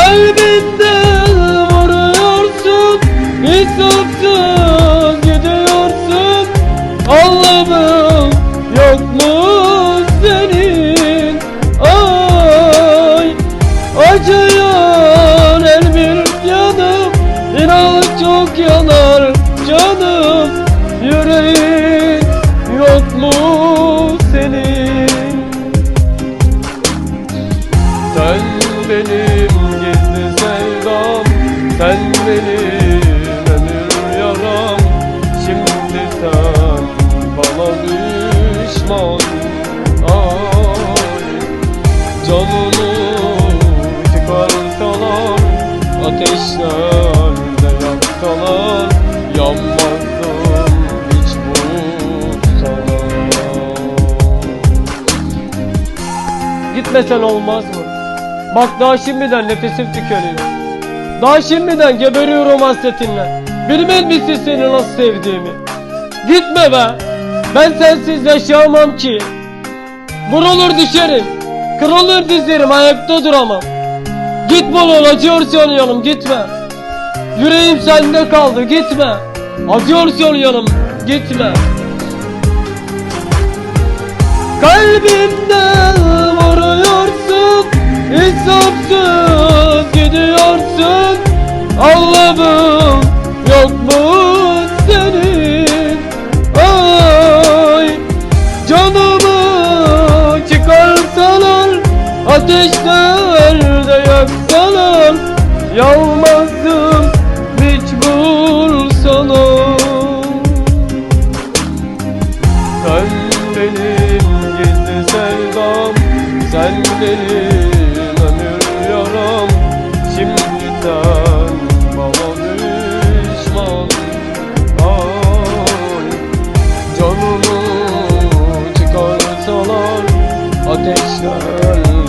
Kalbinde vuruyorsun Hesapsız gidiyorsun. Allah'ım yok mu senin? Ay Acıyan el bir yanım. İnan çok yanar canım Yüreğin Sen benim ömür yaram Şimdi sen bana düşman Ay Canını çıkarsalar Ateşlerde yaksalar Yanmazdım hiç bu sana Gitmesen olmaz mı? Bak daha şimdiden nefesim tükeniyor. Daha şimdiden geberiyorum hasretinle. Bilmez misin seni nasıl sevdiğimi? Gitme be! Ben sensiz yaşayamam ki. Vurulur düşerim. Kırılır dizlerim ayakta duramam. Gitme oğlum acıyor yanım gitme. Yüreğim sende kaldı gitme. Acıyor yanım gitme. Kalbimde Allah'ım yok mu senin. Ay Canımı çıkarsalar Ateşlerde yaksalar Yanmazdım hiç bulsalar sen benim gizli sevdam Sen benim Canımı çıkarsalar Ateşler